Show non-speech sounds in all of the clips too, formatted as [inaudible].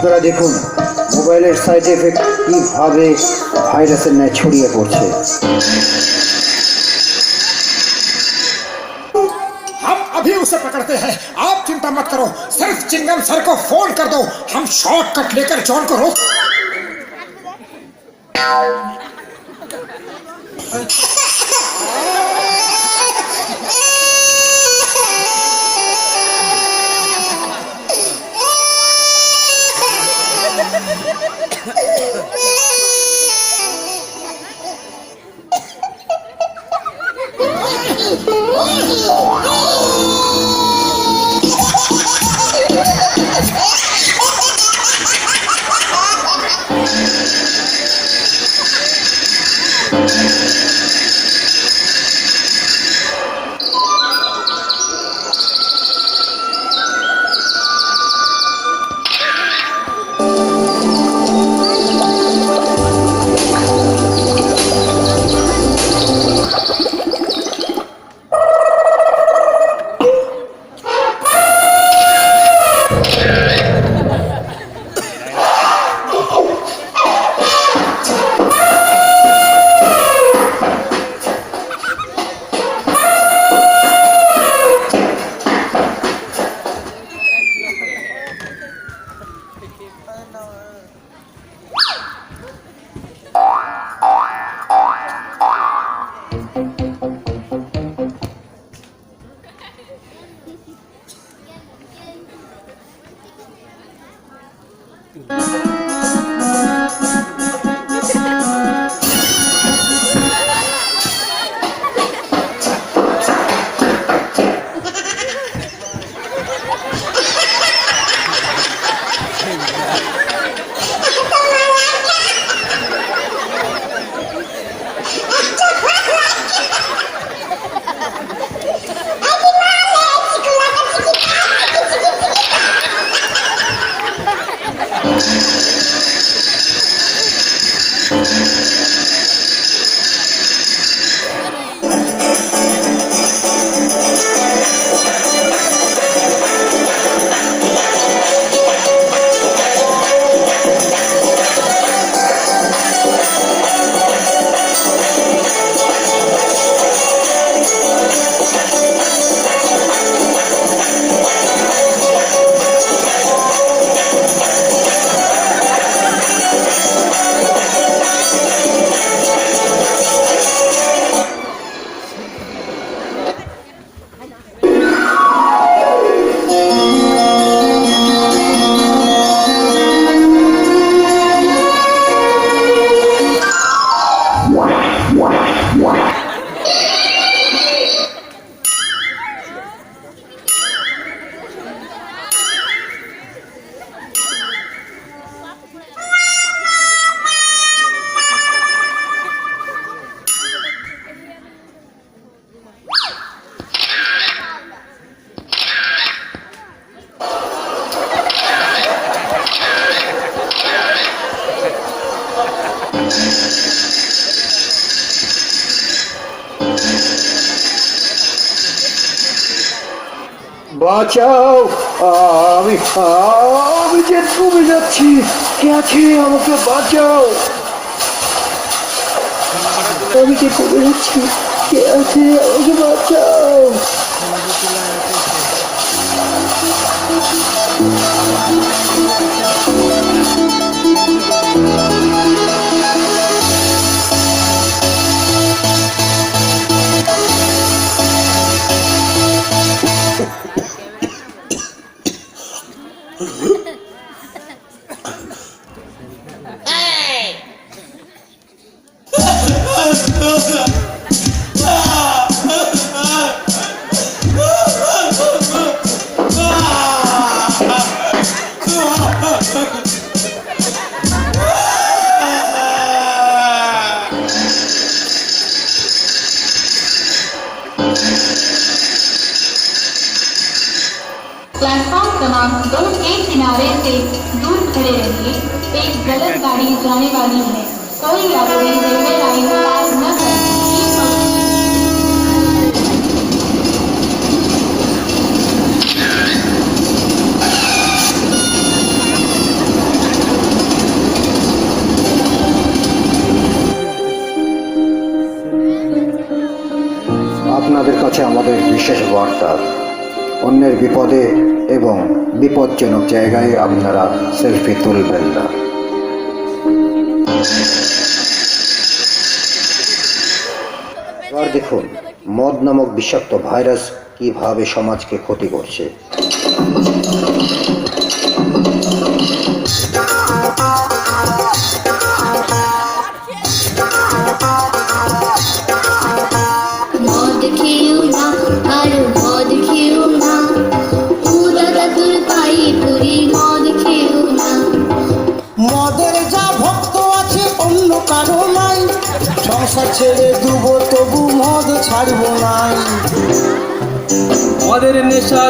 আপনারা দেখুন মোবাইলের সাইড এফেক্ট কীভাবে ভাইরাসের ন্যায় ছড়িয়ে পড়ছে हम अभी उसे पकड़ते हैं आप चिंता मत करो सिर्फ चिंगम सर को फोन कर दो हम शॉर्टकट लेकर जॉन को रोक Yeah. বাঁচাও। আমি আমি যে ডুবে যাচ্ছি। কে আছে? আমাকে বাঁচাও। আমি যে ডুবে যাচ্ছি। কে আছে? আমাকে বাঁচাও। বিশেষ বার্তা। অন্যের বিপদে এবং বিপজ্জনক জায়গায় আপনারা সেলফি তুলবেন না। এবার দেখুন, মদ নামক বিষাক্ত ভাইরাস কীভাবে সমাজকে ক্ষতি করছে।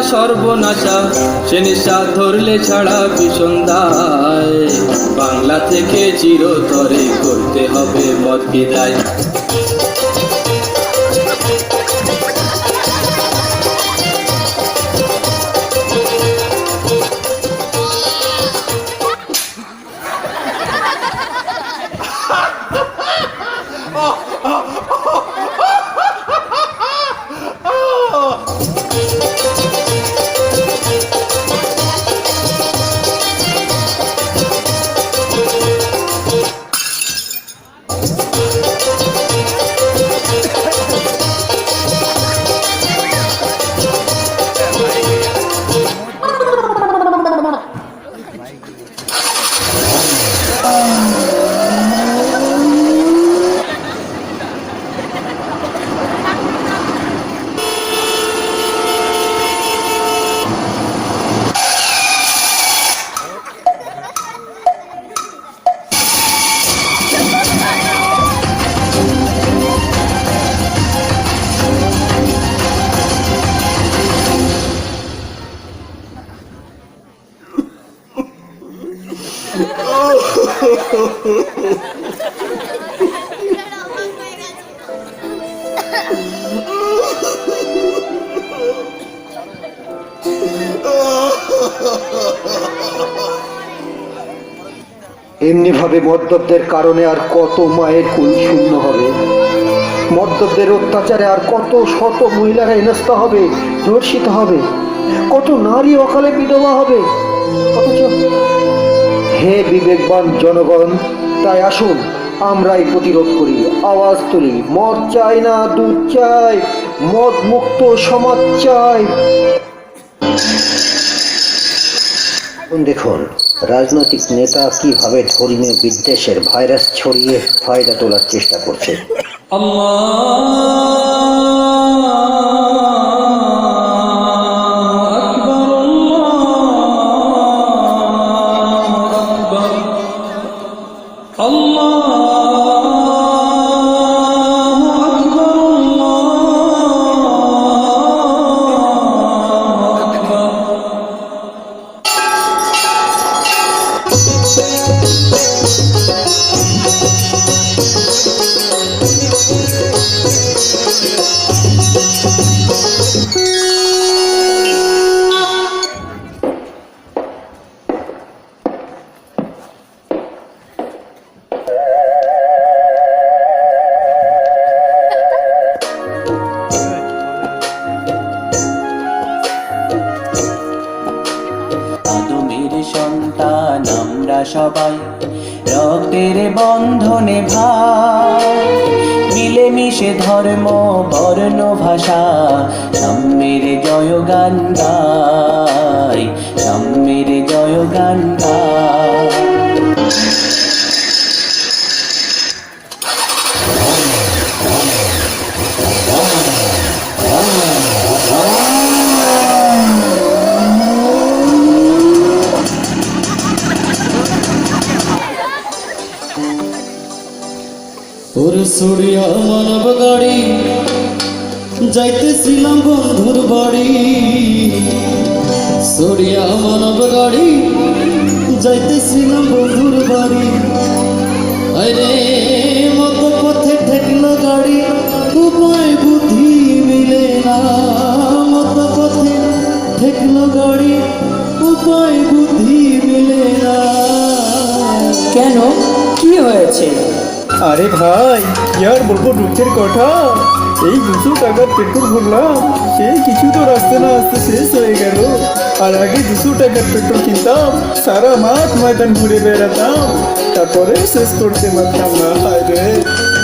সর্বনাশা সে নেশা ধরলে ছাড়া ভীষণ বাংলা থেকে চিরতরে করতে হবে মত বিদায়। এমনিভাবে মদ্যপদের কারণে আর কত মায়ের কুল শূন্য হবে? মদ্যপদের অত্যাচারে আর কত শত মহিলারা হেনস্থা হবে, ধর্ষিত হবে? কত নারী অকালে বিধবা হবে? হে বিবেকবান জনগণ, তাই আসুন, আমরাই প্রতিরোধ করি, আওয়াজ তুলি, মদ চাই না, দুধ চাই মদ মুক্ত সমাজ চাই। দেখুন রাজনৈতিক নেতা কীভাবে ধর্মীয় বিদ্বেষের ভাইরাস ছড়িয়ে ফায়দা তোলার চেষ্টা করছে। আদমের জয়গান গাই সাম্যের জয়গান গাই ওর সূর্যা মানব যাইতেছিলাম বন্ধুর বাড়ি। সূর্যা মানব গাড়ি যাইতেছিলাম বন্ধুর বাড়ি। আরে মত পথে ঠেকলো গাড়ি উপায় বুদ্ধি মিলে না। মত পথে ঠেকলো গাড়ি উপায় বুদ্ধি মিলে না। কেন? কি হয়েছে? আরে ভাই কি আর বলব দুঃখের কথা। এই দুশো টাকার পেট্রোল ভরলাম। সে কিছু তো রাস্তা না আসতে শেষ হয়ে গেল। আর আগে দুশো টাকার পেট্রোল কিনতাম সারা মাঠ ময়দান ঘুরে বেড়াতাম। তারপরে শেষ করতে পারতাম না হায় রে।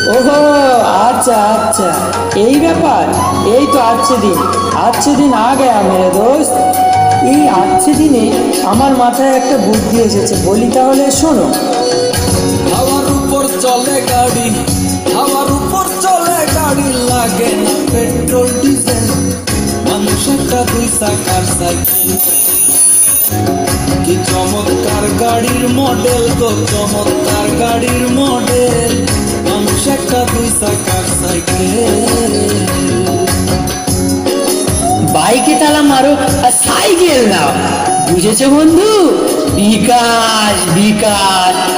ওহো আচ্ছা আচ্ছা। এই ব্যাপার এই তো আজকে দিন। আজকে দিন আ গয়া মেরে দোস্ত। এই আজকে দিনে আমার মাথায় একটা বুদ্ধি এসেছে। বলি তাহলে শোনো। হাওয়ার উপর চলে গাড়ি। পেট্রোল ডিজেল মানুষ একটা দুই চাকার সাইকেল কি চমৎকার গাড়ির মডেল গো, চমৎকার গাড়ির মডেল মানুষ একটা দুই চাকার সাইকেল বাইকে তালা মারো আর সাইকেল নাও। বুঝেছ বন্ধু? বিকাশ বিকাশ।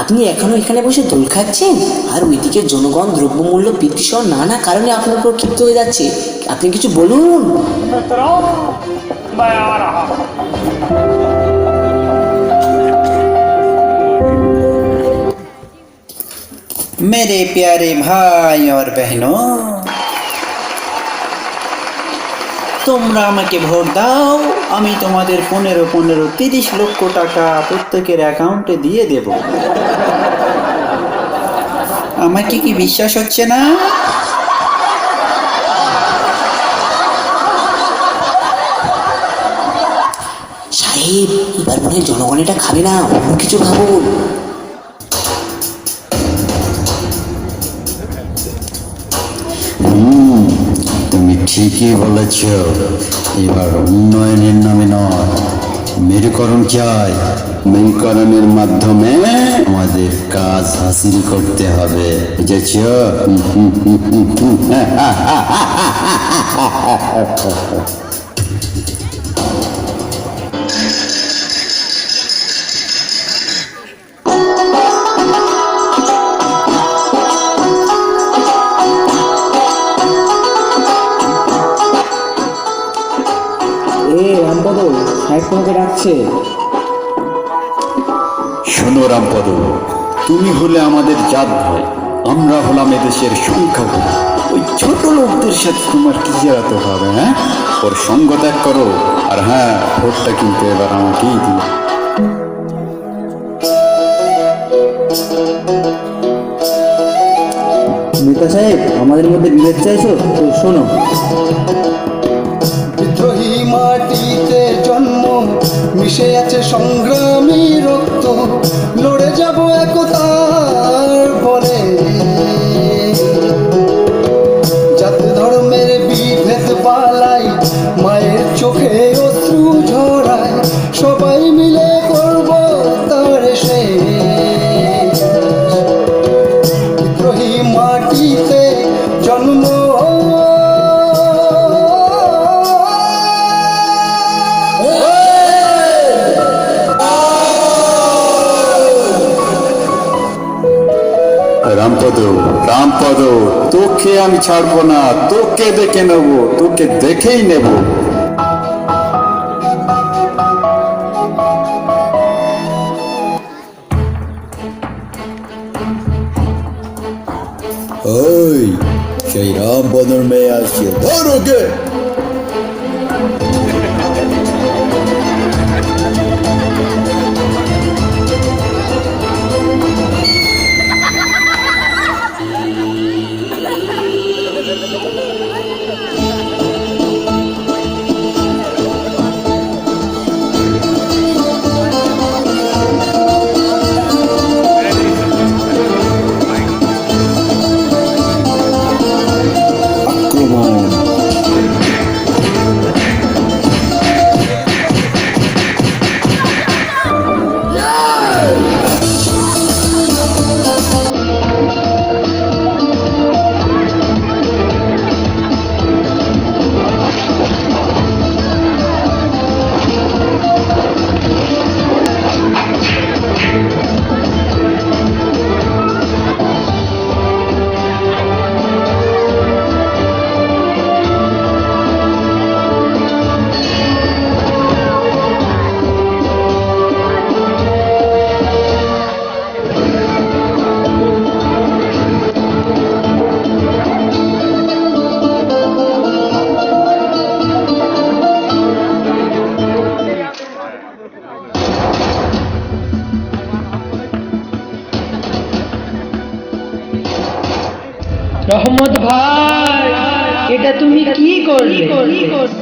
আপনি এখনো এখানে বসে দোল খাচ্ছেন আর ওইদিকে জনগণ দ্রব্যমূল্য বৃদ্ধি সহ নানা কারণে আপনার উপর ক্ষিপ্ত হয়ে যাচ্ছে আপনি কিছু বলুন मेरे प्यारे भाई और बहनों তোমরা আমাকে ভোট দাও। আমি তোমাদের পনেরো পনেরো তিরিশ লক্ষ টাকা প্রত্যেকের অ্যাকাউন্টে দিয়ে দেব। আমাকে কি বিশ্বাস হচ্ছে না? সাহেব, এবার মনে হয় জনগণ এটা খাবে না। অন্য কিছু ভাবুন। ঠিকই বলেছ। এবার উন্নয়নের নামে নয়, মেরুকরণ চাই মেরুকরণের মাধ্যমে আমাদের কাজ হাসিল করতে হবে, বুঝেছ? [laughs] তোমাকে ডাকছে শোনো রামপদ তুমি হলে আমাদের জাত ভাই আমরা হলাম এদেশের সংখ্যা ওই ছোট লোকদের সাথে তোমার কি জেরাতে হবে হ্যাঁ? ওর সঙ্গ ত্যাগ করো আর হ্যাঁ ভোটটা কিন্তু এবার আমাকেই দিও। নেতা সাহেব আমাদের মধ্যে বিভেদ চাইছো? তো শোনো। বিদ্রোহী মাটিতে মিশে আছে সংগ্রামী রক্ত। লড়ে যাব ছাড়বো না তোকে দেখে নেব তোকে দেখেই নেব। ওই সেই রামপদর মেয়ে আসছে ধর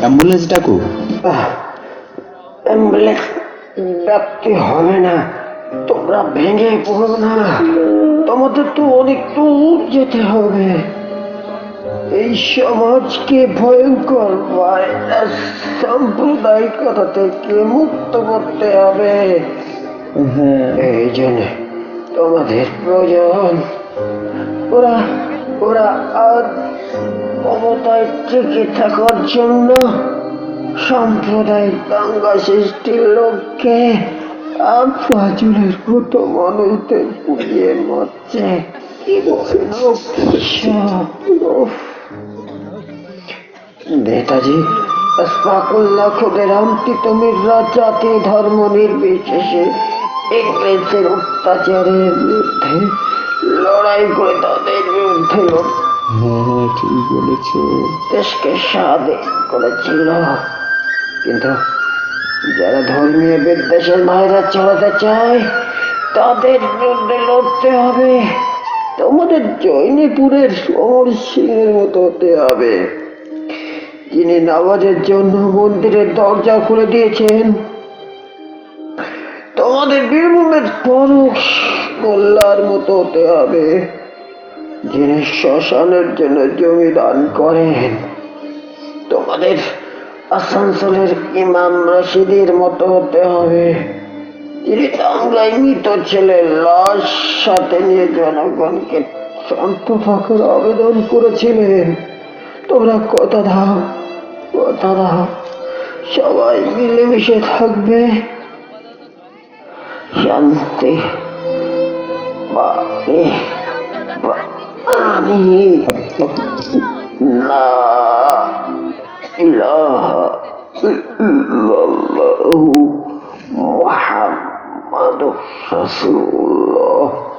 অ্যাম্বুলেন্স ডাকো অ্যাম্বুলেন্স ডাকতে হবে না তোমরা ভেঙে পড়ো না তোমাদের তো অনেক দূর যেতে হবে এই সমাজকে ভয়ঙ্কর ভাইরাস সাম্প্রদায়িকতা থেকে মুক্ত করতে হবে এই জন্য তোমাদের প্রয়োজন ওরা ওরা আজ ক্ষমতায় টিকে থাকার জন্য সাম্প্রদায়িক দাঙ্গা সৃষ্টির লক্ষ্যে আফাজুলের মতো মানুষদের পুড়িয়ে মরছে। নেতাজি আসফাকুল্লাহ খুদেরাম তিতুমিররা জাতি ধর্ম নির্বিশেষে ইংরেজদের অত্যাচারের বিরুদ্ধে লড়াই করে তাদের বিরুদ্ধে লড়- হ্যাঁ ঠিক বলেছ। দেশকে স্বাধীন করেছিল। কিন্তু যারা ধর্মীয় বিদ্বেষের মায়েরা চড়াতে চায় তাদের বিরুদ্ধে লড়তে হবে। তোমাদের জৈনীপুরের সমর সিংহের মতো হতে হবে। যিনি নামাজের জন্য মন্দিরের দরজা খুলে দিয়েছেন তোমাদের বীরভূমের পরশ মোল্লার মতো হতে হবে। যিনি শ্মশানের জন্য জমি দান করেন, তোমাদের আসানসোলের ইমাম রশিদের মতো হতে হবে। যিনি বাংলায় মৃত ছেলের লাশ সাথে নিয়ে জনগণকে শান্ত আবেদন করেছিলেন। তোমরা কথা দাও কথা দাও, সবাই মিলেমিশে থাকবে। শান্তি বাড়ি Allahu la ilaha illallah Muhammadur Rasulullah.